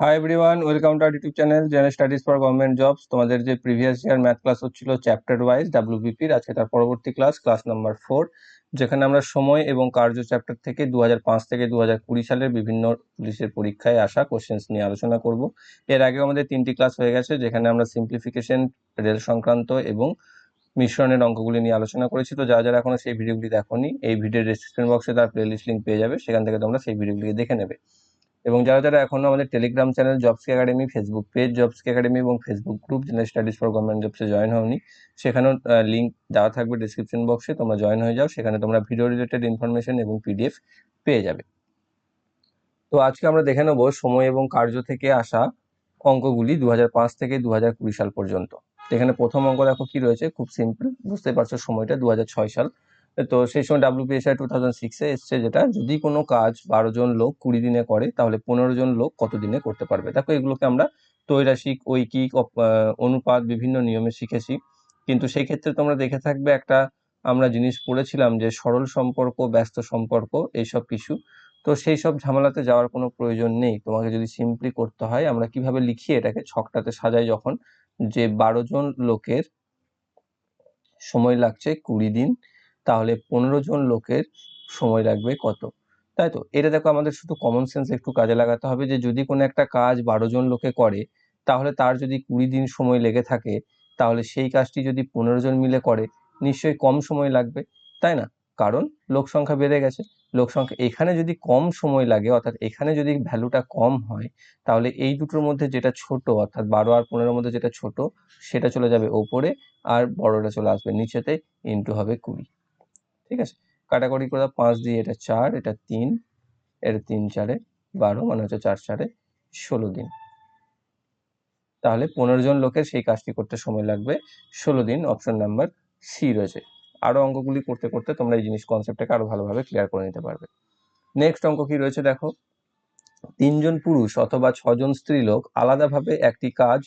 Hi everyone welcome to our YouTube channel general studies for government jobs তোমাদের যে previous year math class হচ্ছিল chapter wise ডাব্লিউবিপির আজকে তার পরবর্তী ক্লাস ক্লাস নাম্বার ফোর যেখানে আমরা সময় এবং কার্য চ্যাপ্টার থেকে দু হাজার পাঁচ থেকে দু হাজার কুড়ি সালের বিভিন্ন পুলিশের পরীক্ষায় আসা কোশ্চেন্স নিয়ে আলোচনা করব। এর আগে আমাদের তিনটি ক্লাস হয়ে গেছে, যেখানে আমরা সিম্পলিফিকেশন রেল সংক্রান্ত এবং মিশ্রণের অঙ্কগুলি নিয়ে আলোচনা করেছি। তো যারা যারা এখনও সেই ভিডিওগুলি দেখোনি, এই ভিডিওর ডিসক্রিপশন বক্সে তার প্লেলিস্ট লিঙ্ক পেয়ে যাবে, সেখান থেকে তোমরা সেই ভিডিওগুলি দেখে নেবে। এবং যারা যারা এখনও আমাদের Telegram channel jobs academy Facebook page jobs academy এবং Facebook group general studies for government জবসে join হওনি, সেখানেও লিঙ্ক দেওয়া থাকবে ডিসক্রিপশন বক্সে তোমরা জয়েন হয়ে যাও, সেখানে তোমরা ভিডিও রিলেটেড ইনফরমেশন এবং পিডিএফ পেয়ে যাবে। তো আজকে আমরা দেখে নেব সময় এবং কার্য থেকে আসা অঙ্কগুলি দু হাজার পাঁচ থেকে দু হাজার কুড়ি সাল পর্যন্ত। এখানে প্রথম অঙ্ক দেখো কি রয়েছে? খুব সিম্পল বুঝতে পারছ সময়টা দু হাজার ছয় সাল। তো সেই সময় ডাব্লিউপিএসআই টু থাউজেন্ড সিক্সে এসছে যেটা, যদি কোনো কাজ বারো জন লোক কুড়ি দিনে করে, তাহলে পনেরো জন লোক কত দিনে করতে পারবে? দেখো এগুলোকে আমরা তৈরাসিক ঐকিক অনুপাত বিভিন্ন নিয়মে শিখেছি। কিন্তু সেই ক্ষেত্রে তোমরা দেখে থাকবে একটা আমরা জিনিস পড়েছিলাম যে সরল সম্পর্ক, ব্যস্ত সম্পর্ক এইসব কিছু। তো সেই সব ঝামেলাতে যাওয়ার কোনো প্রয়োজন নেই। তোমাকে যদি সিম্পলি করতে হয়, আমরা কীভাবে লিখি এটাকে ছকটাতে সাজাই যখন যে বারো জন লোকের সময় লাগছে কুড়ি দিন তাহলে পনেরো জন লোকের সময় লাগবে কত? তাই তো? এটা দেখো আমাদের শুধু কমন সেন্স একটু কাজে লাগাতে হবে যে, যদি কোনো একটা কাজ বারো জন লোকে করে, তাহলে তার যদি কুড়ি দিন সময় লেগে থাকে, তাহলে সেই কাজটি যদি পনেরো জন মিলে করে, নিশ্চয়ই কম সময় লাগবে, তাই না? কারণ লোক সংখ্যা বেড়ে গেছে। লোক সংখ্যা এখানে যদি কম সময় লাগে, অর্থাৎ এখানে যদি ভ্যালুটা কম হয়, তাহলে এই দুটোর মধ্যে যেটা ছোট, অর্থাৎ বারো আর পনেরোর মধ্যে যেটা ছোট, সেটা চলে যাবে ওপরে আর বড়টা চলে আসবে নিচেতে ইন্টু হবে কুড়ি। ঠিক আছে? কাটাকুটি করে দাও, পাঁচ দিয়ে এটা চার, এটা তিন এটা তিন চারে বারো মানে হচ্ছে চার চারে ষোলো দিন। তাহলে পনেরো জন লোকের সেই কাজটি করতে সময় লাগবে। ষোলো দিন অপশন নাম্বার সি রয়েছে। আরও অঙ্কগুলি করতে করতে তোমরা এই জিনিস কনসেপ্টটাকে আরও ভালোভাবে ক্লিয়ার করে নিতে পারবে। নেক্সট অঙ্ক কি রয়েছে দেখো? তিনজন পুরুষ অথবা ছজন স্ত্রী লোক আলাদাভাবে একটি কাজ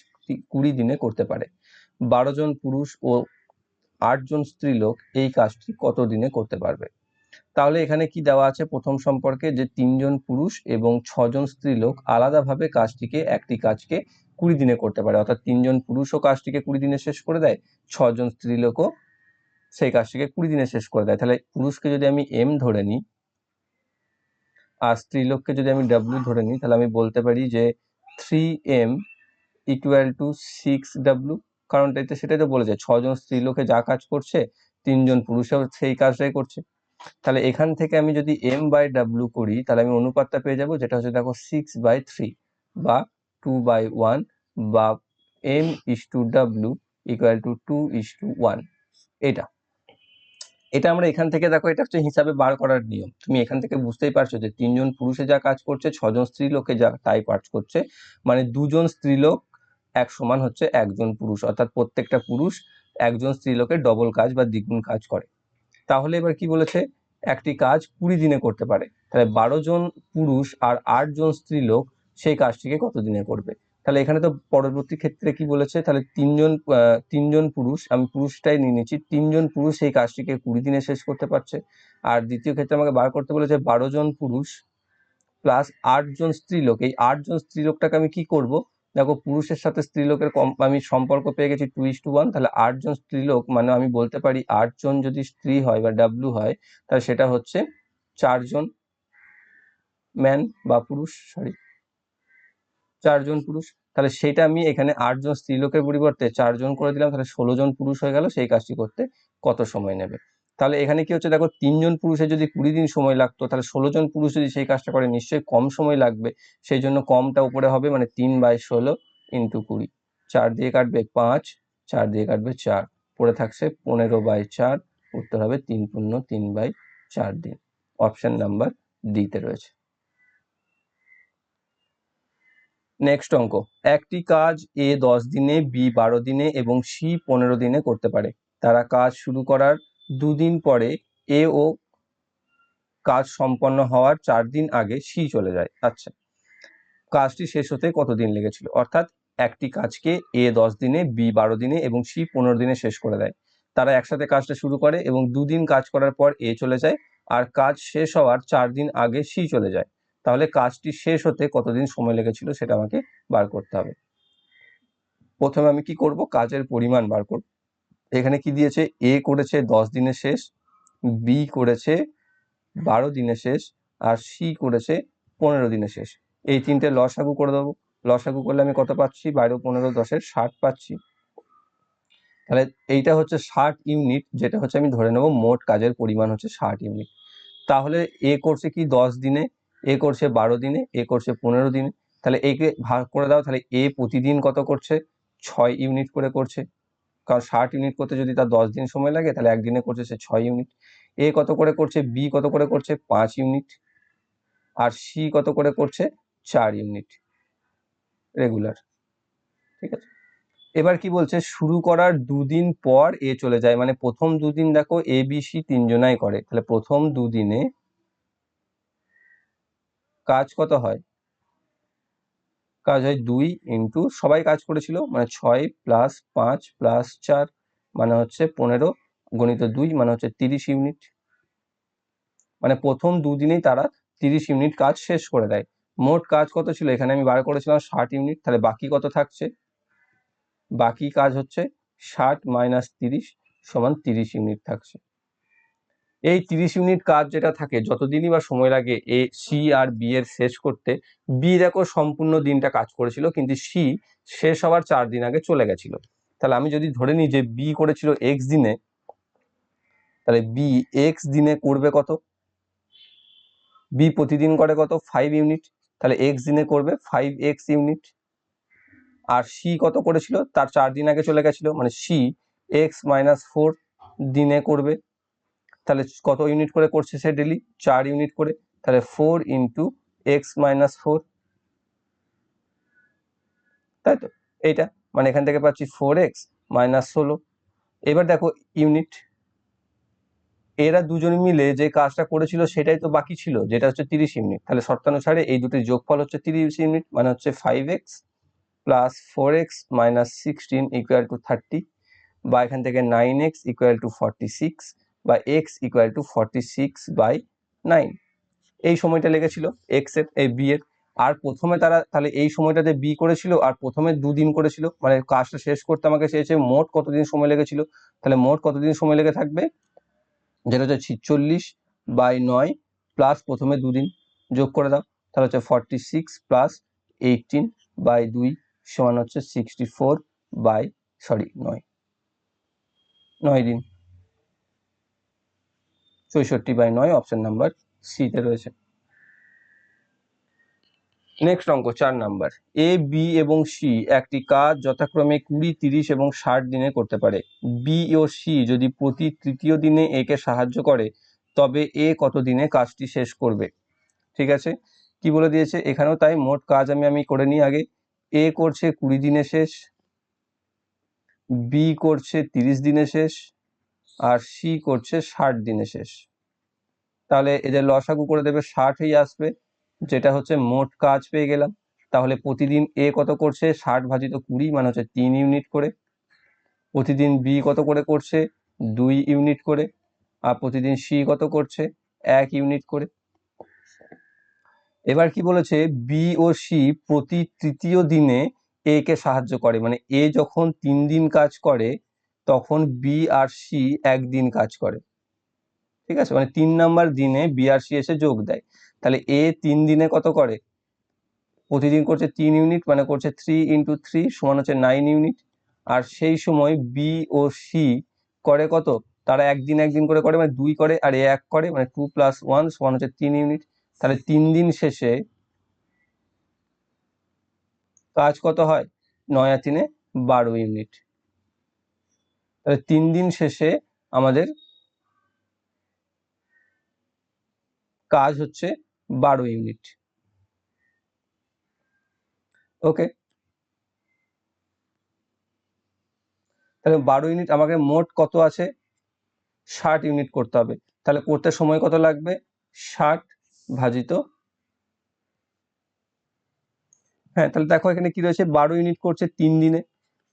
কুড়ি দিনে করতে পারে। বারো জন পুরুষ ও আটজন স্ত্রীলোক এই কাজটি কত দিনে করতে পারবে? তাহলে এখানে কি দেওয়া আছে? প্রথম সম্পর্কে যে তিনজন পুরুষ এবং ছজন স্ত্রীলোক আলাদাভাবে কাজটিকে, একটি কাজকে কুড়ি দিনে করতে পারে। অর্থাৎ তিনজন পুরুষও কাজটিকে কুড়ি দিনে শেষ করে দেয়, ছজন স্ত্রীলোকও সেই কাজটিকে কুড়ি দিনে শেষ করে দেয়। তাহলে পুরুষকে যদি আমি এম ধরে নিই আর স্ত্রীলোককে যদি আমি ডাব্লিউ ধরে নিই, তাহলে আমি বলতে পারি যে three M equal to six W কারণ এতে সেটাই তো বলেছে, ছজন স্ত্রীলোকে যা কাজ করছে, তিনজন পুরুষও সেই কাজটাই করছে। তাহলে এখান থেকে আমি যদি এম বাই ডাব্লু করি, তাহলে আমি অনুপাতটা পেয়ে যাব, যেটা হচ্ছে দেখো সিক্স বাই থ্রি বা টু বাই ওয়ান বা M is to W equal to two is to one এটা। এটা আমরা এখান থেকে দেখো, এটা হচ্ছে হিসাবে বার করার নিয়ম। তুমি এখান থেকে বুঝতেই পারছ যে তিনজন পুরুষে যা কাজ করছে, ছজন স্ত্রী লোকে যা তাই কাজ করছে মানে দুজন স্ত্রীলোক এক সমান হচ্ছে একজন পুরুষ, অর্থাৎ প্রত্যেকটা পুরুষ একজন স্ত্রীলোকের ডবল কাজ বা দ্বিগুণ কাজ করে। তাহলে এবার কি বলেছে? একটি কাজ কুড়ি দিনে করতে পারে। তাহলে বারো জন পুরুষ আর আট জন স্ত্রীলোক সেই কাজটিকে কত দিনে করবে? তাহলে এখানে তো পরবর্তী ক্ষেত্রে কি বলেছে? তাহলে তিনজন তিনজন পুরুষ, আমি পুরুষটাই নিয়ে নিচ্ছি তিনজন পুরুষ সেই কাজটিকে কুড়ি দিনে শেষ করতে পারছে। আর দ্বিতীয় ক্ষেত্রে আমাকে বার করতে বলেছে বারো জন পুরুষ প্লাস আটজন স্ত্রীলোক, এই আটজন স্ত্রীলোকটাকে আমি কি করব? দেখো, পুরুষের সাথে স্ত্রীলোকের কম, আমি সম্পর্ক পেয়ে গেছি টু ইস টু ওয়ান তাহলে আটজন স্ত্রীলোক মানে আমি বলতে পারি আটজন যদি স্ত্রী হয় বা ডাব্লু হয়, তাহলে সেটা হচ্ছে চারজন ম্যান বা পুরুষ সরি চারজন পুরুষ, তাহলে সেটা আমি এখানে আটজন স্ত্রীলোকের পরিবর্তে চারজন করে দিলাম, তাহলে ষোলো জন পুরুষ হয়ে গেল, সেই কাজটি করতে কত সময় নেবে? তাহলে এখানে কি হচ্ছে, দেখো তিনজন পুরুষের যদি কুড়ি দিন সময় লাগতো, তাহলে ষোলো জন পুরুষ যদি সেই কাজটা করে, নিশ্চয়ই কম সময় লাগবে। সেই জন্য কমটা উপরে হবে মানে তিন বাই ষোলো ইন্টু কুড়ি। চার দিয়ে কাটবে পাঁচ, চার দিয়ে কাটবে চার। পড়ে থাকছে পনেরো বাই চার, উত্তর হবে তিন পূর্ণ তিন বাই চার দিন। অপশন নাম্বার ডিতে রয়েছে। নেক্সট অঙ্ক, একটি কাজ এ দশ দিনে, বি বারো দিনে এবং সি পনেরো দিনে করতে পারে। তারা কাজ শুরু করার দুদিন পরে এ ও কাজ সম্পন্ন হওয়ার চার দিন আগে সি চলে যায়। আচ্ছা কাজটি শেষ হতে কতদিন লেগেছিল? অর্থাৎ একটি কাজকে এ দশ দিনে, বি বারো দিনে এবং সি পনেরো দিনে শেষ করে দেয়। তারা একসাথে কাজটা শুরু করে এবং দুদিন কাজ করার পর এ চলে যায় আর কাজ শেষ হওয়ার চার দিন আগে সি চলে যায়। তাহলে কাজটি শেষ হতে কতদিন সময় লেগেছিল সেটা আমাকে বার করতে হবে। প্রথমে আমি কি করব? কাজের পরিমাণ বার করব। এখানে কি দিয়েছে? এ করেছে দশ দিনে শেষ বি করেছে বারো দিনে শেষ, আর সি করেছে পনেরো দিনে শেষ। এই তিনটে লসাগু করে দেবো। লসাগু করলে আমি কত পাচ্ছি? বারো, পনেরো, দশের ষাট পাচ্ছি। তাহলে এইটা হচ্ছে ষাট ইউনিট, যেটা হচ্ছে আমি ধরে নেব মোট কাজের পরিমাণ হচ্ছে ষাট ইউনিট। তাহলে এ করছে কি দশ দিনে? এ করছে বারো দিনে এ করছে পনেরো দিনে। তাহলে একে ভাগ করে দাও, তাহলে এ প্রতিদিন কত করছে? ছয় ইউনিট করে করছে। কারণ ষাট ইউনিট করতে যদি তার দশ দিন সময় লাগে, তাহলে একদিনে করছে সে ছয় ইউনিট এ কত করে করছে, বি কত করে করছে, পাঁচ ইউনিট আর সি কত করে করছে, চার ইউনিট রেগুলার ঠিক আছে? এবার কি বলছে, শুরু করার দুদিন পর এ চলে যায়। মানে প্রথম দুদিন দেখো, এ, বি, সি তিনজনাই করে। তাহলে প্রথম দুদিনে কাজ কত হয়? কাজ হয় দুই ইন্টু সবাই কাজ করেছিল মানে ছয় প্লাস পাঁচ প্লাস চার মানে হচ্ছে পনেরো, গণিত দুই মানে হচ্ছে তিরিশ ইউনিট মানে প্রথম দুদিনেই তারা তিরিশ ইউনিট কাজ শেষ করে দেয়। মোট কাজ কত ছিল? এখানে আমি বার করেছিলাম ষাট ইউনিট তাহলে বাকি কত থাকছে? বাকি কাজ হচ্ছে ষাট মাইনাস তিরিশ সমান তিরিশ ইউনিট থাকছে। এই তিরিশ ইউনিট কাজ যেটা থাকে, যতদিনই বা সময় লাগে এ, সি আর বি এর শেষ করতে, বি দেখো সম্পূর্ণ দিনটা কাজ করেছিল, কিন্তু সি শেষ হওয়ার চার দিন আগে চলে গেছিল। তাহলে আমি যদি ধরে নিই যে বি করেছিল এক্স দিনে, তাহলে বি এক্স দিনে করবে কত? বি প্রতিদিন করে কত? ফাইভ ইউনিট তাহলে এক্স দিনে করবে ফাইভ এক্স ইউনিট আর সি কত করেছিল? তার চার দিন আগে চলে গেছিল। মানে সি এক্স মাইনাস ফোর দিনে করবে। তাহলে কত ইউনিট করে করছে সে ডেলি চার ইউনিট করে। তাহলে four into X minus four তাই তো? এইটা। মানে এখান থেকে পাচ্ছি ফোর এক্স মাইনাস ষোলো। এবার দেখো ইউনিট এরা দুজন মিলে যে কাজটা করেছিল সেটাই তো বাকি ছিল, যেটা হচ্ছে তিরিশ ইউনিট তাহলে শর্তানুসারে এই দুটির যোগফল হচ্ছে তিরিশ ইউনিট মানে হচ্ছে five X plus four X minus sixteen equal to thirty বা এখান থেকে nine X equal to forty six বা X equal to forty six by nine এই সময়টা লেগেছিল এক্সের, এই বি এর। আর প্রথমে তারা, তাহলে এই সময়টাতে বি করেছিল আর প্রথমে দুদিন করেছিল। মানে কাজটা শেষ করতে আমাকে চেয়েছে মোট কতদিন সময় লেগেছিল। তাহলে মোট কতদিন সময় লেগে থাকবে? যেটা হচ্ছে ছিচল্লিশ বাই নয় প্লাস প্রথমে দুদিন যোগ করে দাও। তাহলে হচ্ছে forty six plus eighteen by দুই সমান হচ্ছে সিক্সটি ফোর বাই সরি নয়। নয় দিন। চৌষট্টি বাই নয় অপশন নাম্বার সিতে রয়েছে। নেক্সট অঙ্ক, চার নাম্বার এ বি এবং সি একটি কাজ যথাক্রমে কুড়ি, তিরিশ এবং ষাট দিনে করতে পারে। বি ও সি যদি প্রতি তৃতীয় দিনে একে সাহায্য করে, তবে এ কত দিনে কাজটি শেষ করবে? ঠিক আছে? কি বলে দিয়েছে? এখানেও তাই, মোট কাজ আমি আমি করে নিই আগে। এ করছে কুড়ি দিনে শেষ বি করছে তিরিশ দিনে শেষ আর সি করছে ষাট দিনে শেষ। তাহলে এদের লসাগু করে দেবে ষাটই আসবে, যেটা হচ্ছে মোট কাজ পেয়ে গেলাম। তাহলে প্রতিদিন এ কত করছে? ষাট ভাজিত কুড়ি মানে হচ্ছে তিন ইউনিট করে। প্রতিদিন বি কত করে করছে? দুই ইউনিট করে। আর প্রতিদিন সি কত করছে? এক ইউনিট করে। এবার কি বলেছে? বি ও সি প্রতি তৃতীয় দিনে এ কে সাহায্য করে। মানে এ যখন তিন দিন কাজ করে তখন বি আর সি একদিন কাজ করে। ঠিক আছে? মানে তিন নাম্বার দিনে বি আর সি এসে যোগ দেয়। তাহলে এ তিন দিনে কত করে? প্রতিদিন করছে তিন ইউনিট মানে করছে থ্রি ইন্টু থ্রি সমান হচ্ছে নাইন ইউনিট আর সেই সময় বি ও সি করে কত? তারা একদিন একদিন করে করে মানে দুই করে আর এ এক করে মানে টু প্লাস ওয়ান সমান হচ্ছে তিন ইউনিট তাহলে তিন দিন শেষে কাজ কত হয়? নয় তিনে বারো ইউনিট তিন দিন শেষে আমাদের কাজ হচ্ছে বারো ইউনিট। ওকে তাহলে বারো ইউনিট আমাকে মোট কত আছে? ষাট ইউনিট করতে হবে। তাহলে করতে সময় কত লাগবে? ষাট ভাজিত হ্যাঁ তাহলে দেখো এখানে কি রয়েছে? বারো ইউনিট করছে তিন দিনে।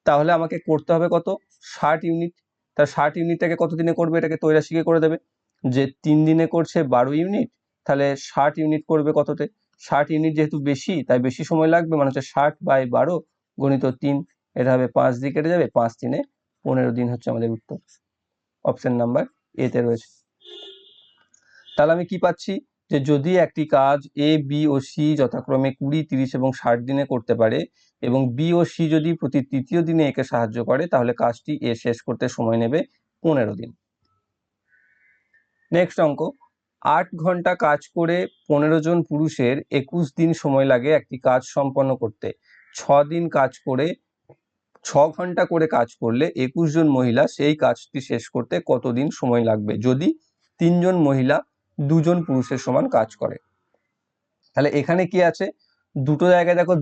তাহলে আমাকে করতে হবে কত? ষাট ইউনিট তার ষাট ইউনিটটাকে কত দিনে করবে? এটাকে তৈরাশিকে করে দেবে। যে তিন দিনে করছে বারো ইউনিট তাহলে ষাট ইউনিট করবে কততে? ষাট ইউনিট যেহেতু বেশি, তাই বেশি সময় লাগবে। মানে হচ্ছে ষাট বাই বারো গণিত তিন, এটা হবে পাঁচ দিয়ে কেটে যাবে। পাঁচ তিনে পনেরো দিন হচ্ছে আমাদের উত্তর। অপশন নাম্বার এতে রয়েছে। তাহলে আমি কি পাচ্ছি? যে যদি একটি কাজ এ বি ও সি যথাক্রমে কুড়ি, তিরিশ এবং ষাট দিনে করতে পারে এবং বি ও সি যদি প্রতি তৃতীয় দিনে একে সাহায্য করে, তাহলে কাজটি এ শেষ করতে সময় নেবে পনেরো দিন। নেক্সট অঙ্ক, আট ঘণ্টা কাজ করে পনেরো জন পুরুষের একুশ দিন সময় লাগে একটি কাজ সম্পন্ন করতে। ছ দিন কাজ করে, ছ ঘণ্টা করে কাজ করলে একুশ জন মহিলা সেই কাজটি শেষ করতে কতদিন সময় লাগবে? যদি তিনজন মহিলা দুজন পুরুষের সমান কাজ করে। তাহলে এখানে কি আছে? দুটো জায়গায় দেখো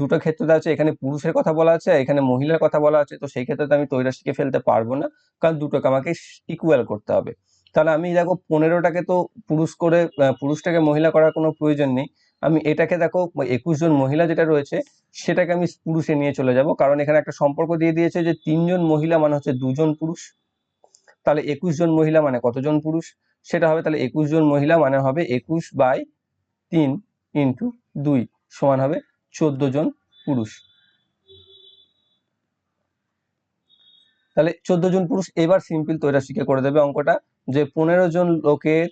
দুটো ক্ষেত্রে আছে, এখানে পুরুষের কথা বলা আছে এখানে মহিলার কথা বলা আছে। তো সেই ক্ষেত্রে আমি তৈরাশিকে ফেলতে পারব না, কারণ দুটোকে আমাকে ইকুয়াল করতে হবে। তাহলে আমি দেখো পনেরোটাকে তো পুরুষ করে পুরুষটাকে মহিলা করার কোনো প্রয়োজন নেই। আমি এটাকে দেখো একুশ জন মহিলা যেটা রয়েছে, সেটাকে আমি পুরুষে নিয়ে চলে যাব। কারণ এখানে একটা সম্পর্ক দিয়ে দিয়েছে যে তিনজন মহিলা মানে হচ্ছে দুজন পুরুষ। তাহলে একুশ জন মহিলা মানে কতজন পুরুষ? সেটা হবে তাহলে একুশ জন মহিলা মানে হবে একুশ বাই তিন ইন্টু দুই সমান হবে চোদ্দ জন পুরুষ। তাহলে চোদ্দ জন পুরুষ এবার সিম্পল তৈরাশিকে করে দেবে অঙ্কটা, যে পনেরো জন লোকের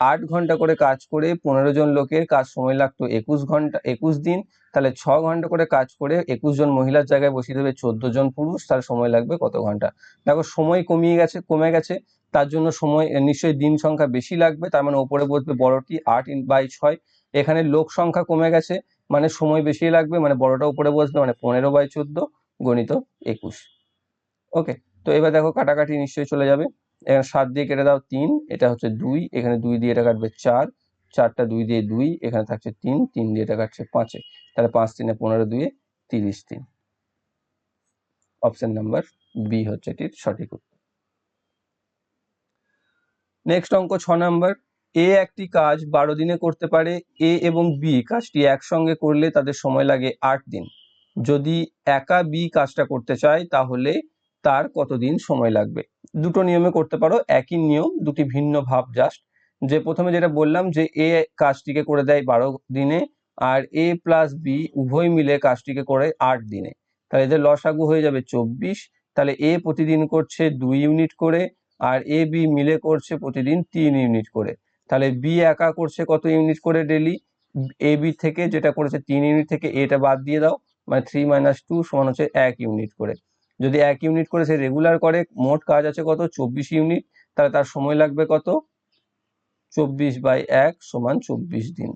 আট ঘণ্টা করে কাজ করে পনেরো জন লোকের কাজ সময় লাগতো একুশ ঘণ্টা, একুশ দিন, তাহলে ছ ঘণ্টা করে কাজ করে একুশ জন মহিলার জায়গায় বসিয়ে দেবে চোদ্দ জন পুরুষ, তার সময় লাগবে কত ঘণ্টা? দেখো সময় কমিয়ে গেছে, কমে গেছে তার জন্য সময় নিশ্চয়ই দিন সংখ্যা বেশি লাগবে, তার মানে ওপরে বসবে বড়টি আট ইন বাই ছয়। এখানে লোক সংখ্যা কমে গেছে মানে সময় বেশি লাগবে মানে বড়টা উপরে বসবে মানে পনেরো বাই চোদ্দ গণিত একুশ। ওকে, তো এবার দেখো কাটাকাটি নিশ্চয়ই চলে যাবে। এখানে সাত দিয়ে কেটে দাও তিন, এটা হচ্ছে দুই, এখানে দুই দিয়ে এটা কাটবে চার, চারটা দুই দিয়ে দুই, এখানে থাকছে তিন তিন দিয়ে এটা কাটছে পাঁচে। তাহলে পাঁচ তিনে পনেরো দুয়ে তিরিশ দিন অপশন নাম্বার বি হচ্ছে এটির সঠিক উত্তর। নেক্সট অঙ্ক ছ নাম্বার। এ একটি কাজ বারো দিনে করতে পারে। এ এবং বি কাজটি একসঙ্গে করলে তাদের সময় লাগে আট দিন। যদি একা বি কাজটা করতে চায়, তাহলে তার কতদিন সময় লাগবে? দুটো নিয়মে করতে পারো। একই নিয়ম, দুটি ভিন্ন ভাব জাস্ট যে প্রথমে যেটা বললাম যে এ কাজটিকে করে দেয় বারো দিনে আর এ প্লাস বি উভয় মিলে কাজটিকে করে আট দিনে। তাহলে এদের লসাগু হয়ে যাবে চব্বিশ। তাহলে এ প্রতিদিন করছে দুই ইউনিট করে। আর এ বি মিলে করছে প্রতিদিন তিন ইউনিট করে। তাহলে বি একা করছে কত ইউনিট করে ডেলি এ বি থেকে যেটা করেছে তিন ইউনিট থেকে এটা বাদ দিয়ে দাও মানে থ্রি মাইনাস টু সমান হচ্ছে এক ইউনিট করে। যদি এক ইউনিট করে সে রেগুলার করে, মোট কাজ আছে কত? চব্বিশ ইউনিট। তাহলে তার সময় লাগবে কত? চব্বিশ বাই এক সমান চব্বিশ দিন।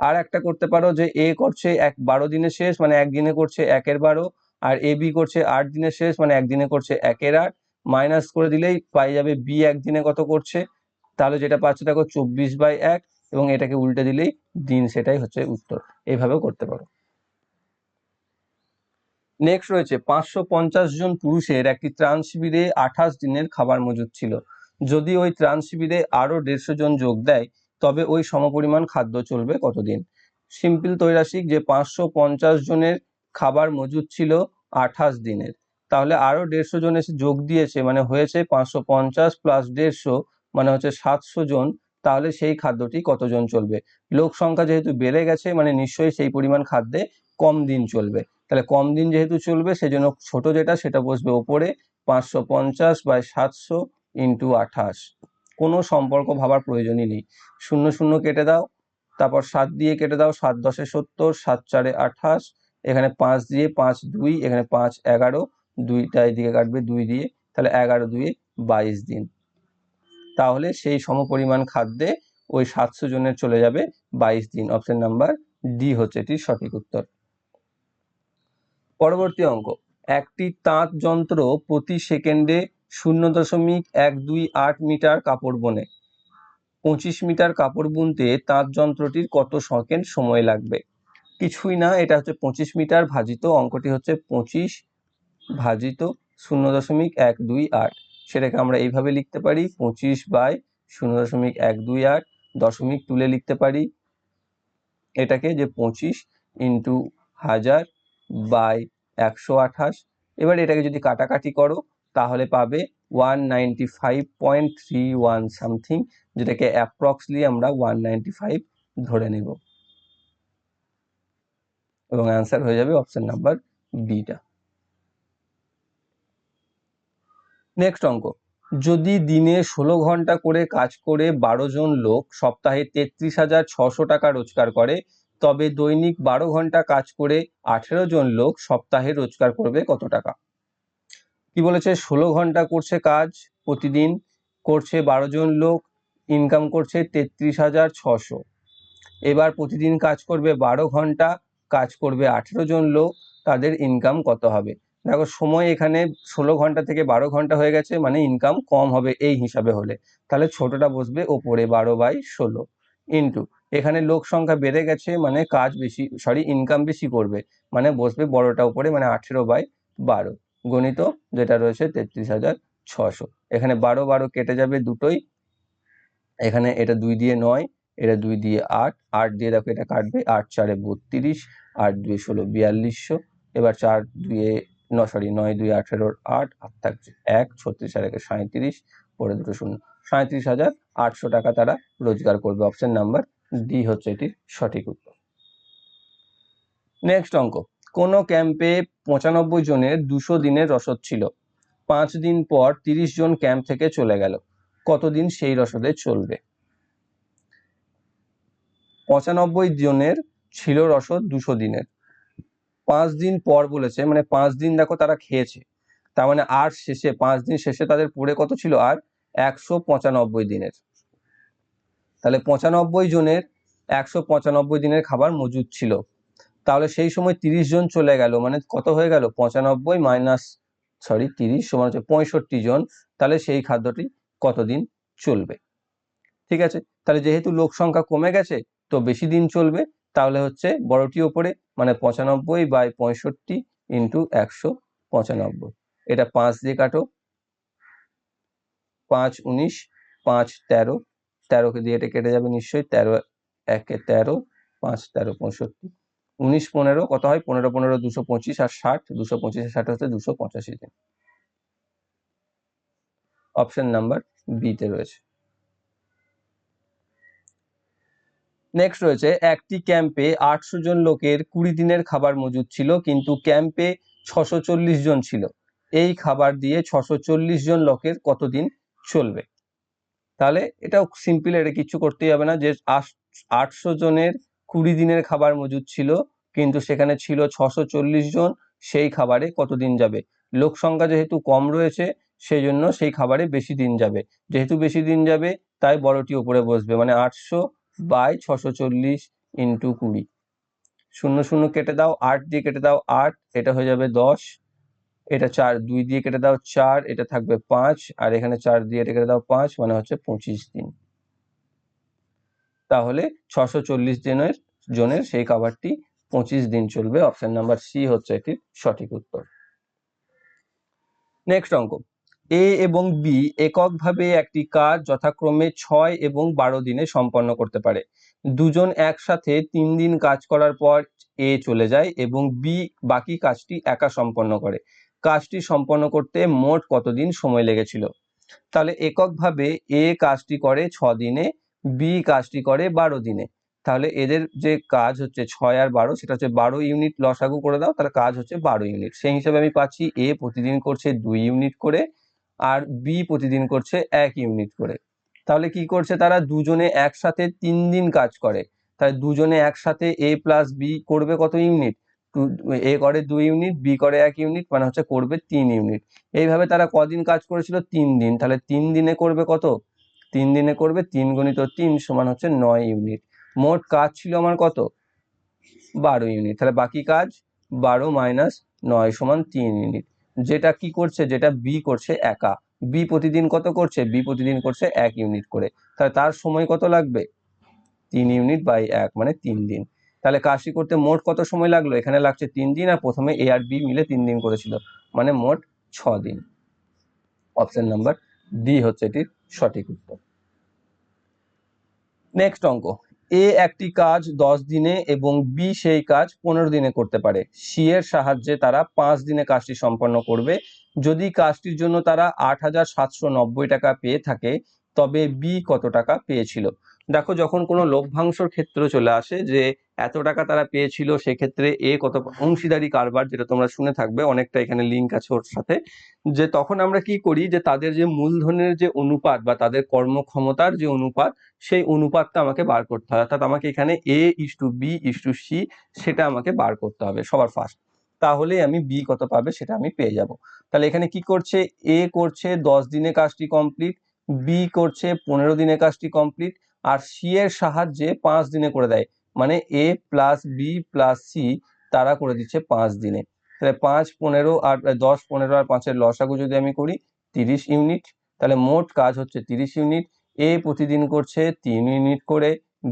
আর একটা করতে পারো যে এ করছে এক বারো দিনে শেষ মানে একদিনে করছে একের বারো, আর এ বি করছে আট দিনে শেষ মানে একদিনে করছে একের আট। মাইনাস করে দিলেই পাই যাবে বি একদিনে কত করছে? তাহলে যেটা পাচ্ছে দেখো চব্বিশ বাই এক এবং এটাকে উল্টে দিলেই দিন সেটাই হচ্ছে উত্তর। এইভাবেও করতে পারো। নেক্সট রয়েছে, পাঁচশো পঞ্চাশ জন পুরুষের একটি ত্রাণ শিবিরে আঠাশ দিনের খাবার মজুদ ছিল। যদি ওই ত্রাণ শিবিরে আরও দেড়শো জন যোগ দেয়, তবে ওই সমপরিমাণ খাদ্য চলবে কতদিন? সিম্পল তৈরাসিক যে পাঁচশো পঞ্চাশ জনের খাবার মজুদ ছিল আঠাশ দিনের। তাহলে আরও দেড়শো জন এসে যোগ দিয়েছে মানে হয়েছে পাঁচশো পঞ্চাশ প্লাস দেড়শো মানে হচ্ছে সাতশো জন, তাহলে সেই খাদ্যটি কতজন চলবে? লোক সংখ্যা যেহেতু বেড়ে গেছে মানে নিশ্চয়ই সেই পরিমাণ খাদ্যে কম দিন চলবে। তাহলে কম দিন যেহেতু চলবে, সেজন্য ছোট যেটা, সেটা বসবে ওপরে পাঁচশো পঞ্চাশ বাই সাতশো ইন্টু আঠাশ। কোনো সম্পর্ক ভাবার প্রয়োজনই নেই। শূন্য শূন্য কেটে দাও, তারপর সাত দিয়ে কেটে দাও, সাত দশে সত্তর, সাত চারে আঠাশ, এখানে পাঁচ দিয়ে পাঁচ দুই, এখানে পাঁচ এগারো দুইটা এদিকে কাটবে দুই দিয়ে, তাহলে এগারো দুয়ে বাইশ দিন। তাহলে সেই সমপরিমাণ খাদ্যে ওই সাতশো জনের চলে যাবে বাইশ দিন। অপশন নাম্বার ডি হচ্ছে এটির সঠিক উত্তর। পরবর্তী অঙ্ক। একটি তাঁত যন্ত্র প্রতি সেকেন্ডে শূন্য দশমিক এক দুই আট মিটার কাপড় বোনে। পঁচিশ মিটার কাপড় বুনতে তাঁত যন্ত্রটির কত সেকেন্ড সময় লাগবে? কিছুই না, এটা হচ্ছে পঁচিশ মিটার ভাজিত, অঙ্কটি হচ্ছে পঁচিশ ভাজিত শূন্য দশমিক এক দুই আট। সেটাকে আমরা এইভাবে লিখতে পারি, পঁচিশ বাই শূন্য দশমিক এক দুই আট দশমিক তুলে লিখতে পারি। এটাকে যে পঁচিশ ইন্টু হাজার বাই একশো আঠাশ। এবার এটাকে যদি কাটাকাটি করো, তাহলে পাবে one ninety five point three one something, যেটাকে অ্যাপ্রক্সলি আমরা ওয়ান নাইনটি ফাইভ ধরে নেব। এবং অ্যান্সার হয়ে যাবে অপশন নাম্বার বিটা। নেক্সট অঙ্ক। যদি দিনে ষোলো ঘণ্টা করে কাজ করে বারো জন লোক সপ্তাহে তেত্রিশ হাজার ছশো টাকা রোজগার করে, তবে দৈনিক বারো ঘণ্টা কাজ করে আঠেরো জন লোক সপ্তাহে রোজগার করবে কত টাকা? কি বলেছে? ষোলো ঘণ্টা করছে কাজ প্রতিদিন, করছে বারো জন লোক ইনকাম করছে তেত্রিশ হাজার ছশো। এবার প্রতিদিন কাজ করবে বারো ঘণ্টা, কাজ করবে আঠেরো জন লোক, তাদের ইনকাম কত হবে? দেখো, সময় এখানে ষোলো ঘণ্টা থেকে বারো ঘণ্টা হয়ে গেছে মানে ইনকাম কম হবে এই হিসাবে হলে। তাহলে ছোটটা বসবে ওপরে বারো বাই ষোলো ইন্টু এখানে লোক সংখ্যা বেড়ে গেছে মানে কাজ বেশি সরি ইনকাম বেশি করবে। মানে বসবে বড়টা উপরে মানে আঠেরো বাই বারো। গণিত যেটা রয়েছে তেত্রিশ হাজার ছশো। এখানে বারো বারো কেটে যাবে দুটোই। এখানে এটা দুই দিয়ে নয়, এটা দুই দিয়ে আট আট দিয়ে দেখো এটা কাটবে, আট চারে বত্রিশ, আট দুয়ে ষোলো বিয়াল্লিশশো। এবার চার দুয়ে ন সরি নয় দুই আঠেরোর আট আর থাকছে এক, ছত্রিশ আর একে সাঁত্রিশ পরে দুটো শূন্য। সাঁত্রিশ হাজার আটশো টাকা তারা রোজগার করবে। অপশন নাম্বার ডি হচ্ছে এটির সঠিক উত্তর। নেক্সট অঙ্ক। কোন ক্যাম্পে পঁচানব্বই জনের দুশো দিনের রসদ ছিল। পাঁচ দিন পর তিরিশ জন ক্যাম্প থেকে চলে গেল। কতদিন সেই রসদে চলবে? পঁচানব্বই জনের ছিল রসদ দুশো দিনের। পাঁচ দিন পর বলেছে মানে পাঁচ দিন দেখো তারা খেয়েছে। তার মানে আর শেষে, পাঁচ দিন শেষে তাদের পড়ে কত ছিল? আর একশো পঁচানব্বই দিনের। তাহলে পঁচানব্বই জনের, একশো পঁচানব্বই দিনের খাবার মজুদ ছিল। তাহলে সেই সময় তিরিশ জন চলে গেল মানে কত হয়ে গেল? পঁচানব্বই মাইনাস সরি তিরিশ সমান হচ্ছে পঁয়ষট্টি জন। তাহলে সেই খাদ্যটি কতদিন চলবে? ঠিক আছে? তাহলে যেহেতু লোক সংখ্যা কমে গেছে, তো বেশি দিন চলবে। তাহলে হচ্ছে বড়টি ওপরে মানে পঁচানব্বই বাই পঁয়ষট্টি ইন্টু একশো পঁচানব্বই। এটা পাঁচ দিয়ে কাটো। পাঁচ উনিশ, পাঁচ তেরো। তেরোকে দিয়ে এটা কেটে যাবে নিশ্চয়ই। তেরো একে তেরো, পাঁচ তেরো পঁয়ষট্টি। উনিশ পনেরো কত হয়? পনেরো পনেরো দুশো পঁচিশ আর ষাট। দুশো পঁচিশ ষাট হচ্ছে দুশো পঁচাশি দিন। অপশন নাম্বার বিতে রয়েছে। নেক্সট রয়েছে, একটি ক্যাম্পে আটশো জন লোকের কুড়ি দিনের খাবার মজুদ ছিল, কিন্তু ক্যাম্পে ছশো জন ছিল। এই খাবার দিয়ে ছশো জন লোকের কতদিন চলবে? তাহলে এটাও সিম্পল এটা কিচ্ছু করতেই হবে না। যে আটশো জনের কুড়ি দিনের খাবার মজুদ ছিল, কিন্তু সেখানে ছিল ছশো চল্লিশ জন, সেই খাবারে কতদিন যাবে? লোক সংখ্যা যেহেতু কম রয়েছে, সেই জন্য সেই খাবারে বেশি দিন যাবে। যেহেতু বেশি দিন যাবে, তাই বড়টি ওপরে বসবে। মানে আটশো বাই ছশো চল্লিশ ইন্টু কুড়ি। শূন্য শূন্য কেটে দাও, আট দিয়ে কেটে দাও, আট, এটা হয়ে যাবে দশ। এটা চার, দুই দিয়ে কেটে দাও, চার, এটা থাকবে পাঁচ। আর এখানে চার দিয়ে এটা কেটে দাও, পাঁচ মানে হচ্ছে পঁচিশ দিন। তাহলে ছশো চল্লিশ দিনের জনের সেই খাবারটি পঁচিশ দিন চলবে। অপশন নাম্বার সি হচ্ছে এটির সঠিক উত্তর। নেক্সট অঙ্ক। এ এবং বি এককভাবে একটি কাজ যথাক্রমে ছয় এবং বারো দিনে সম্পন্ন করতে পারে। দুজন একসাথে তিন দিন কাজ করার পর এ চলে যায় এবং বি বাকি কাজটি একা সম্পন্ন করে। কাজটি সম্পন্ন করতে মোট কতদিন সময় লেগেছিল? তাহলে এককভাবে এ কাজটি করে ছ দিনে, বি কাজটি করে বারো দিনে। তাহলে এদের যে কাজ হচ্ছে ছয় আর বারো, সেটা হচ্ছে বারো ইউনিট লসাগু করে দাও, তাহলে কাজ হচ্ছে বারো ইউনিট। সেই হিসাবে আমি পাচ্ছি এ প্রতিদিন করছে দুই ইউনিট করে আর বি প্রতিদিন করছে এক ইউনিট করে। তাহলে কি করছে তারা? দুজনে একসাথে তিন দিন কাজ করে। তাহলে দুজনে একসাথে এ প্লাস বি করবে কত ইউনিট টু এ করে দুই ইউনিট বি করে এক ইউনিট মানে হচ্ছে করবে তিন ইউনিট এইভাবে তারা কদিন কাজ করেছিল? তিন দিন। তাহলে তিন দিনে করবে কত? তিন দিনে করবে তিন গণিত তিন সমান হচ্ছে নয় ইউনিট মোট কাজ ছিল আমার কত? বারো ইউনিট তাহলে বাকি কাজ বারো মাইনাস নয় সমান তিন ইউনিট যেটা কি করছে, যেটা বি করছে একা। বি প্রতিদিন কত করছে? বি প্রতিদিন করছে এক ইউনিট করে। তাহলে তার সময় কত লাগবে? তিন ইউনিট বাই এক মানে তিন দিন। তাহলে কাশি করতে মোট কত সময় লাগল? এখানে লাগছে তিন দিন আর প্রথমে এ আর বি মিলে তিন দিন করেছিল। মানে মোট ছ দিন। অপশন নাম্বার ডি হচ্ছে এটির সঠিক উত্তর। নেক্সট অঙ্ক। এ একটি কাজ দশ দিনে এবং বি সেই কাজ পনেরো দিনে করতে পারে। সি এর সাহায্যে তারা পাঁচ দিনে কাজটি সম্পন্ন করবে। যদি কাজটির জন্য তারা আট হাজার সাতশো নব্বই টাকা পেয়ে থাকে, তবে বি কত টাকা পেয়েছিল? দেখো যখন কোনো লভ্যাংশর ক্ষেত্র চলে আসে যে এত টাকা তারা পেয়েছিল, সেক্ষেত্রে এ কত অংশীদারি কারবার যেটা তোমরা শুনে থাকবে, অনেকটা এখানে লিঙ্ক আছে ওর সাথে, যে তখন আমরা কি করি যে তাদের যে মূলধনের যে অনুপাত বা তাদের কর্মক্ষমতার যে অনুপাত, সেই অনুপাতটা আমাকে বার করতে হবে। অর্থাৎ আমাকে এখানে A is to B is to C সেটা আমাকে বার করতে হবে সবার ফার্স্ট তাহলে আমি বি কত পাবে সেটা আমি পেয়ে যাব। তাহলে এখানে কি করছে? এ করছে দশ দিনে কাজটি কমপ্লিট বি করছে পনেরো দিনে কাজটি কমপ্লিট আর সি এর সাহায্যে পাঁচ দিনে করে দেয়। মানে A plus B plus C তারা করে দিচ্ছে পাঁচ দিনে। তাহলে পাঁচ, পনেরো আর দশ, পনেরো আর পাঁচের লসাগু যদি আমি করি, তিরিশ ইউনিট, তাহলে মোট কাজ হচ্ছে তিরিশ ইউনিট। এ প্রতিদিন করছে তিন ইউনিট করে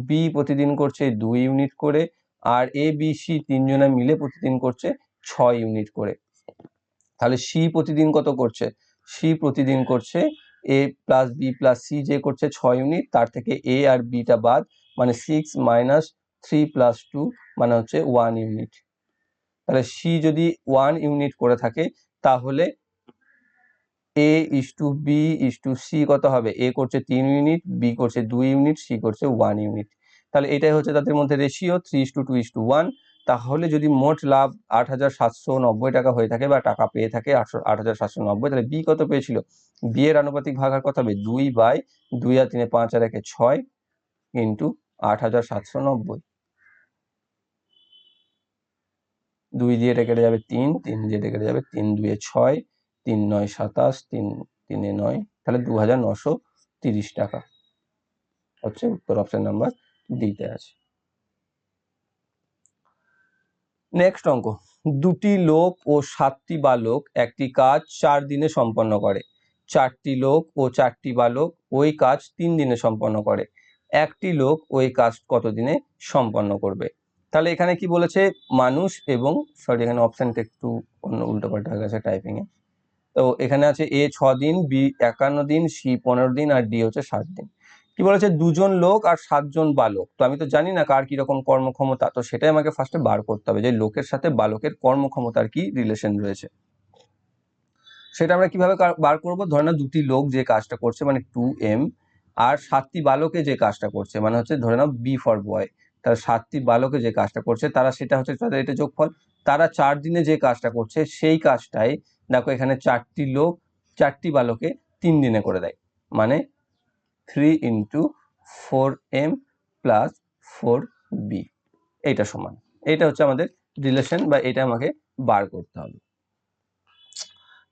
বি প্রতিদিন করছে দুই ইউনিট করে, আর এ বি সি তিনজনে মিলে প্রতিদিন করছে ছয় ইউনিট করে। তাহলে সি প্রতিদিন কত করছে? সি প্রতিদিন করছে A plus B plus C যে করছে ছয় ইউনিট তার থেকে এ আর বিটা বাদ মানে six minus three plus two মানে হচ্ছে ওয়ান ইউনিট তাহলে সি যদি ওয়ান ইউনিট করে থাকে, তাহলে A is to B is to C কত হবে? এ করছে তিন ইউনিট বি করছে দুই ইউনিট সি করছে ওয়ান ইউনিট তাহলে এটাই হচ্ছে তাদের মধ্যে ratio three is to two two is to তাহলে যদি মোট লাভ আট হাজার সাতশো নব্বই টাকা হয়ে থাকে বা টাকা পেয়ে থাকে আটশো আট হাজার সাতশো নব্বই, তাহলে বি কত পেয়েছিল? বি এর আনুপাতিক ভাগার কত হবে? দুই বাই দুই আর তিনে পাঁচ আর একে ছয় ইন্টু আট হাজার সাতশো নব্বই। দুই দিয়ে এটা কেটে যাবে তিন তিন দিয়ে এটা কেটে যাবে তিন দুয়ে ছয়, তিন নয় সাতাশ, তিন তিনে নয়, তাহলে দু হাজার নশো তিরিশ টাকা। হচ্ছে উত্তর অপশন নাম্বার ডিতে আছে। নেক্সট অঙ্ক। দুটি লোক ও সাতটি বালক একটি কাজ চার দিনে সম্পন্ন করে। চারটি লোক ও চারটি বালক ওই কাজ তিন দিনে সম্পন্ন করে। একটি লোক ওই কাজ কত দিনে সম্পন্ন করবে? তাহলে এখানে কি বলেছে? মানুষ এবং সরি এখানে অপশানটা একটু অন্য উল্টোপাল্টা হয়ে গেছে টাইপিংয়ে তো এখানে আছে এ ছ দিন, বি একান্ন দিন, সি পনেরো দিন, আর ডি হচ্ছে ষাট দিন। কি বলেছে? দুজন লোক আর সাতজন বালক। তো আমি তো জানি না কার কীরকম কর্মক্ষমতা। তো সেটাই আমাকে ফার্স্টে বার করতে হবে যে লোকের সাথে বালকের কর্মক্ষমতার কি রিলেশন রয়েছে। সেটা আমরা কীভাবে বার করব? ধরে না দুটি লোক যে কাজটা করছে মানে টু এম আর সাতটি বালকে যে কাজটা করছে মানে হচ্ছে ধরে নাও বি ফর বয় তার সাতটি বালকে যে কাজটা করছে, তারা সেটা হচ্ছে তাদের এটা যোগফল। তারা চার দিনে যে কাজটা করছে, সেই কাজটাই দেখো এখানে চারটি লোক, চারটি বালকে তিন দিনে করে দেয়। মানে three into four M plus four B. এইটা সমান। এইটা হচ্ছে আমাদের রিলেশন বা এটা আমাকে বার করতে হবে।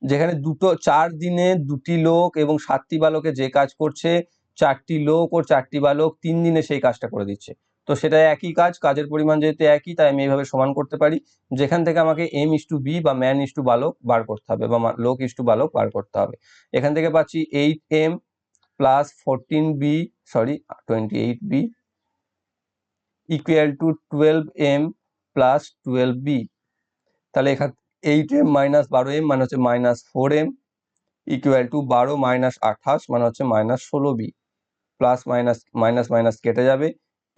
যেখানে দুটো, চার দিনে দুটি লোক এবং সাতটি বালকে যে কাজ করছে, চারটি লোক ও চারটি বালক তিন দিনে সেই কাজটা করে দিচ্ছে। তো সেটা একই কাজ, কাজের পরিমাণ যেহেতু একই, তাই আমি এইভাবে সমান করতে পারি। যেখান থেকে আমাকে এম ইস টু বি বা ম্যান ইস টু বালক বার করতে হবে বা লোক ইস টু বালক বার করতে হবে। এখান থেকে পাচ্ছি eight M eight B equal to twelve M plus twelve B তাহলে এখান এইট এম মাইনাস বারো এম মানে হচ্ছে minus four M equal to বারো মাইনাস আঠাশ মানে হচ্ছে মাইনাস ষোলো B plus minus minus minus কেটে যাবে।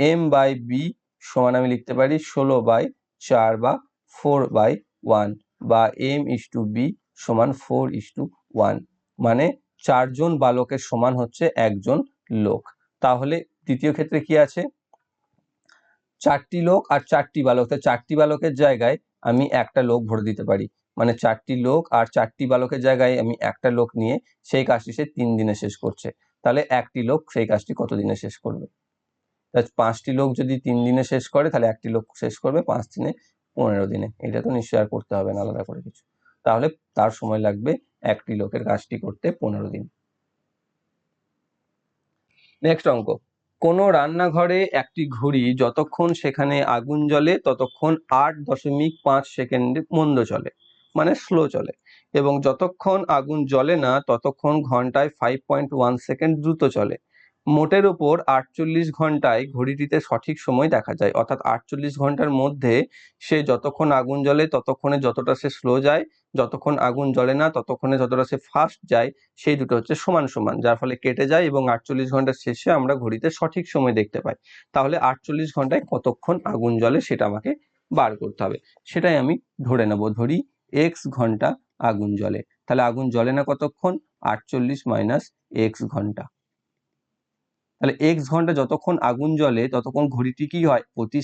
এম বাই বি সমান আমি লিখতে পারি ষোলো বাই চার বা ফোর বাই ওয়ান বা এম ইস টু বি সমান ফোর ইস টু ওয়ান মানে চারজন বালকের সমান হচ্ছে একজন লোক। তাহলে দ্বিতীয় ক্ষেত্রে কি আছে? চারটি লোক আর চারটি বালক। তো চারটি বালকের জায়গায় আমি একটা লোক ভরে দিতে পারি। মানে চারটি লোক আর চারটি বালকের জায়গায় আমি একটা লোক নিয়ে সেই কাজটি সে তিন দিনে শেষ করছে। তাহলে একটি লোক সেই কাজটি কত দিনে শেষ করবে? পাঁচটি লোক যদি তিন দিনে শেষ করে, তাহলে একটি লোক শেষ করবে পাঁচ দিনে পনেরো দিনে। এটা তো নিশ্চয় আর করতে হবে না আলাদা করে কিছু। তাহলে তার সময় লাগবে একটি লোকের কাজটি করতে পনেরো দিন। নেক্সট অঙ্ক। কোনো রান্নাঘরে একটি ঘড়ি যতক্ষণ সেখানে আগুন জ্বলে, ততক্ষণ আট দশমিক পাঁচ সেকেন্ডে মন্দ চলে মানে স্লো চলে। এবং যতক্ষণ আগুন জ্বলে না, ততক্ষণ ঘন্টায় ফাইভ পয়েন্ট ওয়ান সেকেন্ড দ্রুত চলে। মোটের ওপর আটচল্লিশ ঘন্টায় ঘড়িটিতে সঠিক সময় দেখা যায়। অর্থাৎ আটচল্লিশ ঘণ্টার মধ্যে সে যতক্ষণ আগুন জ্বলে, ততক্ষণে যতটা সে স্লো যায়, যতক্ষণ আগুন জ্বলে না, ততক্ষণে যতটা সে ফাস্ট যায়, সেই দুটো হচ্ছে সমান সমান, যার ফলে কেটে যায় এবং আটচল্লিশ ঘণ্টার শেষে আমরা ঘড়িতে সঠিক সময় দেখতে পাই। তাহলে আটচল্লিশ ঘন্টায় কতক্ষণ আগুন জ্বলে সেটা আমাকে বার করতে হবে। সেটাই আমি ধরে নেব, ধরি এক্স ঘণ্টা আগুন জ্বলে। তাহলে আগুন জ্বলে না কতক্ষণ? আটচল্লিশ মাইনাস এক্স ঘণ্টা। তাহলে এক্স ঘণ্টা যতক্ষণ আগুন জ্বলে, ততক্ষণ ঘড়িটি কি হয়? প্রতি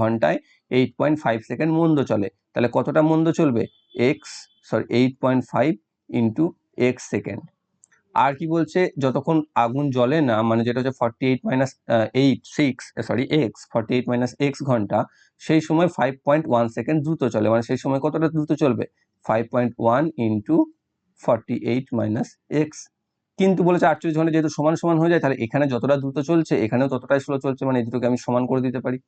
ঘন্টায় এইট পয়েন্ট ফাইভ সেকেন্ড মন্দ চলে। তাহলে কতটা মন্দ চলবে? X sorry eight point five into X second আর কি বলছে? যতক্ষণ আগুন জ্বলে না মানে যেটা হচ্ছে forty eight minus eight six sorry X forty eight minus X ঘণ্টা, সেই সময় ফাইভ পয়েন্ট ওয়ান সেকেন্ড দ্রুত চলে। মানে সেই সময় কতটা দ্রুত চলবে? Five point one into forty eight minus X কিন্তু বলেছে আটচল্লিশ ঘণ্টা যেহেতু সমান সমান হয়ে যায়, তাহলে এখানে যতটা দ্রুত চলছে, এখানেও ততটাই স্লো চলছে মানে এই দুটোকে আমি সমান করে দিতে পারি।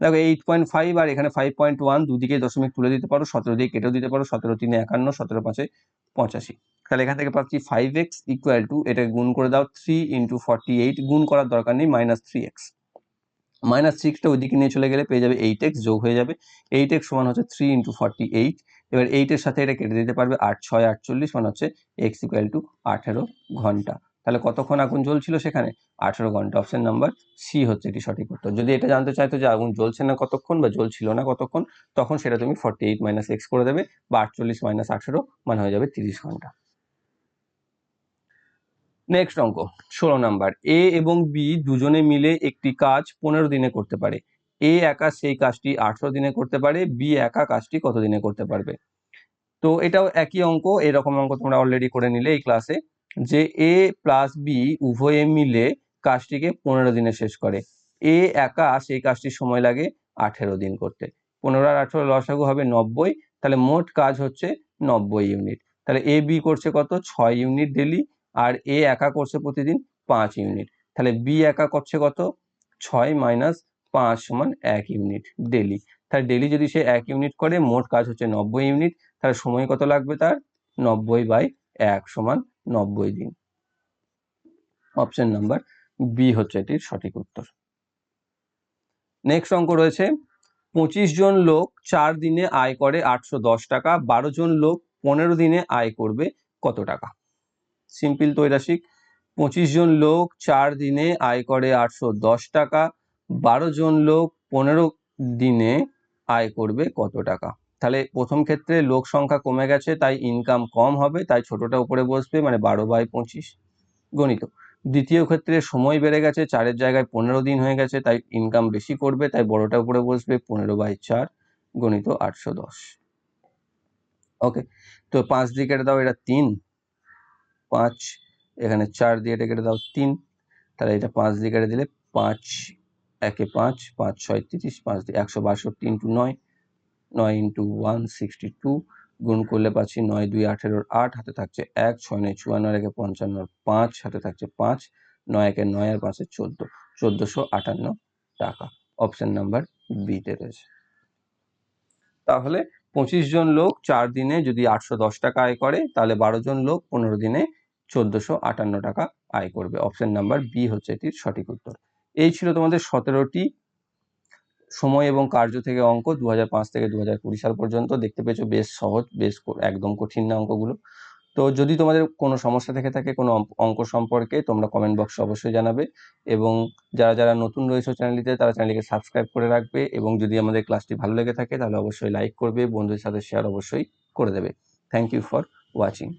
দেখো এইট পয়েন্ট ফাইভ আর এখানে ফাইভ পয়েন্ট ওয়ান দুদিকে দশমিক তুলে দিতে পারো, সতেরো দিয়ে কেটেও দিতে পারো, সতেরো তিনে একান্ন, সতেরো পাঁচে পঁচাশি। তাহলে এখান থেকে পাচ্ছি ফাইভ এক্স ইকুয়াল টু এটাকে গুণ করে দাও থ্রি ইন্টু ফর্টি এইট গুণ করার দরকার নেই মাইনাস থ্রি এক্স মাইনাস সিক্সটা ওইদিকে নিয়ে চলে গেলে পেয়ে যাবে এইট এক্স যোগ হয়ে যাবে। এইট এক্স সমান হচ্ছে থ্রি ইন্টু ফর্টি এইট এবার এইটের সাথে এটা কেটে দিতে পারবে আট ছয় আটচল্লিশ মানে হচ্ছে এক্স ইকুয়াল টু আঠেরো ঘণ্টা। তাহলে কতক্ষণ আগুন জ্বলছিল সেখানে? আঠেরো ঘণ্টা। অপশন নাম্বার সি হচ্ছে এটি সঠিক উত্তর। যদি এটা জানতে চাইতো যে আগুন জ্বলছে না কতক্ষণ বা জ্বলছিল না কতক্ষণ, তখন সেটা তুমি ফর্টি এইট মাইনাস এক্স করে দেবে বা আটচল্লিশ মাইনাস আঠেরো মানে হয়ে যাবে তিরিশ ঘণ্টা। নেক্সট অঙ্ক, ষোলো নাম্বার এ এবং বি দুজনে মিলে একটি কাজ পনেরো দিনে করতে পারে। এ একা সেই কাজটি আঠেরো দিনে করতে পারে, বি একা কাজটি কত দিনে করতে পারবে? তো এটাও একই অঙ্ক, এরকম অঙ্ক তোমরা অলরেডি করে নিলে এই ক্লাসে যে এ প্লাস বি উভয়ে মিলে কাজটিকে পনেরো দিনে শেষ করে। এ একা সেই কাজটির সময় লাগে আঠেরো দিন করতে। পনেরো আর আঠেরো লসাগু হবে নব্বই, তাহলে মোট কাজ হচ্ছে নব্বই ইউনিট তাহলে এ বি করছে কত? ছয় ইউনিট ডেলি আর এ একা করছে প্রতিদিন পাঁচ ইউনিট তাহলে বি একা করছে কত? ছয় মাইনাস পাঁচ সমান এক ইউনিট ডেলি। তাহলে ডেলি যদি সে এক ইউনিট করে, মোট কাজ হচ্ছে নব্বই ইউনিট তাহলে সময় কত লাগবে তার? নব্বই বাই এক সমান নব্বই দিন। অপশন নাম্বার বি হচ্ছে এটির সঠিক উত্তর। নেক্সট অঙ্ক রয়েছে, পঁচিশ জন লোক চার দিনে আয় করে আটশো দশ টাকা, বারো জন লোক পনেরো দিনে আয় করবে কত টাকা? সিম্পল তৈরাসিক পঁচিশ জন লোক চার দিনে আয় করে আটশো দশ টাকা বারো জন লোক পনেরো দিনে আয় করবে কত টাকা? তাহলে প্রথম ক্ষেত্রে লোক সংখ্যা কমে গেছে, তাই ইনকাম কম হবে, তাই ছোটটা উপরে বসবে মানে বারো বাই পঁচিশ গণিত। দ্বিতীয় ক্ষেত্রে সময় বেড়ে গেছে, চারের জায়গায় পনেরো দিন হয়ে গেছে, তাই ইনকাম বেশি করবে, তাই বড়টা উপরে বসবে, পনেরো বাই চার গণিত আটশো দশ। ওকে, তো পাঁচ দিয়ে কেটে দাও, এটা তিন। পাঁচ, এখানে চার দিয়ে এটা কেটে দাও, তিন। তাহলে এটা পাঁচ দিয়ে কেটে দিলে পাঁচ একে পাঁচ পাঁচ ছয় তিরিশ, পাঁচ একশো বাষট্টি ইন্টু নয় নয় ইন্টু ওয়ান সিক্সটি টু, গুণ করলে পাচ্ছি নয় দুই আঠেরোর আট, হাতে থাকছে এক, ছয় নয় চুয়ান্ন একে পঞ্চান্নর পাঁচ, হাতে থাকছে পাঁচ, নয় একে নয়, আর পাঁচে চোদ্দ, চোদ্দোশো আটান্ন টাকা। অপশান নাম্বার বিতে রয়েছে। তাহলে পঁচিশ জন লোক চার দিনে যদি আটশো দশ টাকা আয় করে, তাহলে বারো জন লোক পনেরো দিনে চোদ্দোশো আটান্ন টাকা আয় করবে। অপশান নাম্বার বি হচ্ছে এটির সঠিক উত্তর। এই ছিল তোমাদের সতেরোটি সময় এবং কার্য থেকে অঙ্ক দু হাজার পাঁচ থেকে দু হাজার কুড়ি সাল পর্যন্ত। দেখতে পেয়েছ বেশ সহজ, বেশ একদম কঠিন না অঙ্কগুলো। তো যদি তোমাদের কোনো সমস্যা থেকে থাকে, কোনো অঙ্ক- সম্পর্কে তোমরা কমেন্ট বক্সে অবশ্যই জানাবে এবং যারা যারা নতুন রয়েছে চ্যানেলটিতে তারা চ্যানেলটিকে সাবস্ক্রাইব করে রাখবে এবং যদি আমাদের ক্লাসটি ভালো লেগে থাকে, তাহলে অবশ্যই লাইক করবে, বন্ধুদের সাথে শেয়ার অবশ্যই করে দেবে। Thank you for watching